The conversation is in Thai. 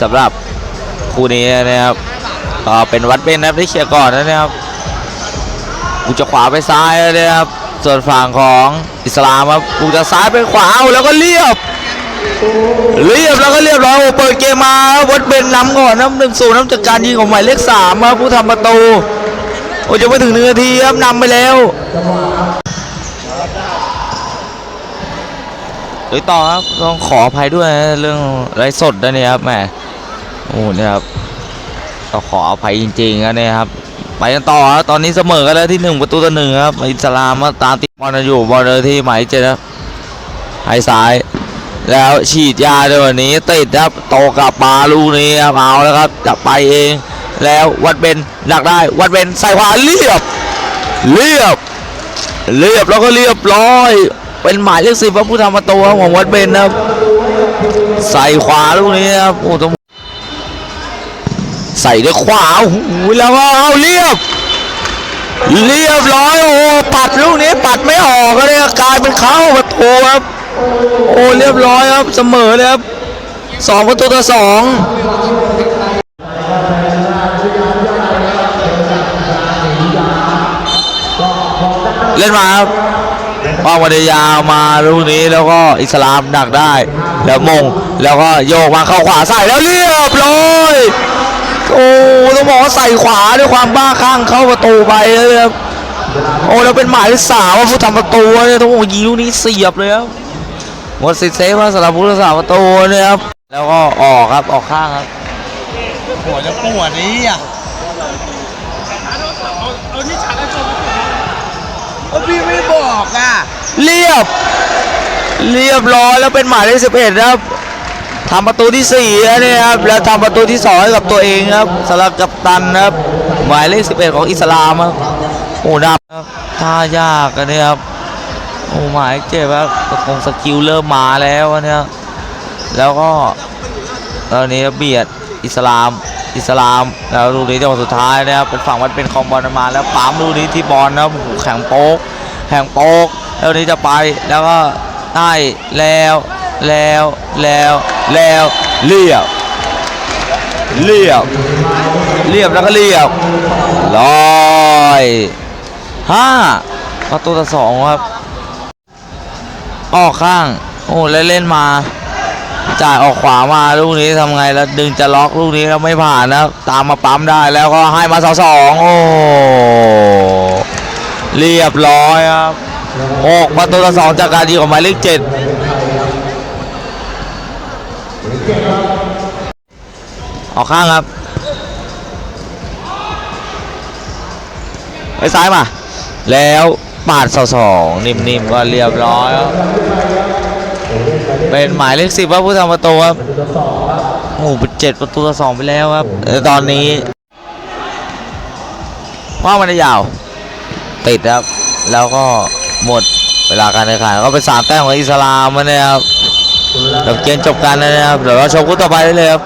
สำหรับคู่นี้นะครับก็เป็นวัดเป็นนะครับที่เคลียร์ก่อนนะครับกูจะขวาไปซ้ายนะครับ ส่วนฝั่งของอิสลามครับกูจะซ้ายไปขวาเอาแล้วก็เรียบ เรียบแล้วก็เรียบร้อยเปิดเกมมาวัดเป็นนำก่อนนะหนึ่งศูนย์น้ำจากการยิงของหมายเลขสามครับผู้ทำประตูโอ้จะไม่ถึงหนึ่งนาทีครับนำไปแล้ว เดี๋ยต่อครับต้องขออภัยด้วยนะเรื่องไลฟ์สดนะเนี่ครับแหมโอ้เนี่ยครับต้องขออภัยจริงๆนะเนี่ยครับไปกันต่อครับตอนนี้เสมอกันแล้วที่หนึ่งประตูต่อหนึ่งครับอิสลามมาตามติดบอลอยู่บอลเลยที่หมายเจ็ดครับให้ซ้ายแล้วฉีดยาในวันนี้ติดครับโตกลับมาลูนี้ครับเอาแล้วครับจะไปเอง แล้ววัดเบนดักได้วัดเบนใส่ขวาเรียบ เรียบ เรียบแล้วก็เรียบร้อย เป็นหมายเลขสิบว่าผู้ทำประตูครับของวัดเบนนะครับใส่ขวาลูกนี้ครับโอ้ต้องใส่ด้วยขวาโอ้โหแล้วก็เอาเรียบ เรียบร้อยโอ้ปัดลูกนี้ปัดไม่ออกก็เลยกลายเป็นเข้าประตูครับ โอ้เรียบร้อยครับเสมอเลยครับสองประตูต่อสองเล่นมาครับ ป้องวันเดียาวมาลูกนี้แล้วก็อิสลามดักได้ แล้วมงแล้วก็โยกมาเข้าขวาใส่แล้วเรียบร้อยโอ้ต้องบอกว่าใส่ขวาด้วยความบ้าคลั่งเข้าประตูไปเลยครับโอ้แล้วเป็นหมายเลขสามว่าผู้ทำประตูเนี่ยต้องบอกยิงลูกนี้เสียบเลยครับหมดสิทธิ์เซฟว่าสำหรับผู้รักษาประตูเนี่ยครับแล้วก็ออกครับออกข้างครับหัวจะปวดนี้อะเอาพี่ไม่บอกอะ เรียบ เรียบร้อยแล้วเป็นหมายเลขสิบเอ็ดครับทำประตูที่สี่แล้วเนี่ยครับแล้วทำประตูที่สองให้กับตัวเองครับสำหรับกัปตันครับหมายเลขสิบเอ็ดของอิสลามครับโอ้ดับครับท่ายากกันเนี่ยครับโอ้หมายเจ็บครับคงสกิลเริ่มมาแล้วเนี่ยแล้วก็ตอนนี้เบียดอิสลามอิสลามแล้วลูกนี้จังหวะสุดท้ายนะครับเป็นฝั่งวัดเป็นคอมบอลมาแล้วปั๊มลูกนี้ที่บอลนะครับโอ้โหแข่งโป๊กแข่งโป๊ก แล้วนี้จะไปแล้วก็ได้แล้วแล้วแล้วแล้วเรียบเรียบเรียบแล้วก็เรียบร้อยห้าประตูต่อสองครับออกข้างโอ้แล้วเล่นมา จ่ายออกขวามาลูกนี้ทำไงแล้วดึงจะล็อกลูกนี้แล้วไม่ผ่านนะตามมาปั๊มได้แล้วก็ให้มาสองสองโอ้เรียบร้อยครับ หกประตูต่อสองจากการยิงของหมายเลขเจ็ดออกข้างครับไปซ้ายมา แล้วปาดสองสองนิ่มๆก็เรียบร้อยเป็นหมายเลขสิบว่าผู้ทำประตูครับโอ้โหเป็นเจ็ดประตูต่อสองไปแล้วครับตอนนี้ว่ามันยาว ติดครับ แล้วก็ หมดเวลาการแข่งขันก็เป็นสามแต้มของอิสลามนะครับเดี๋ยวเกมจบกันนะครับเดี๋ยวเราชมคู่ต่อไปได้เลยครับ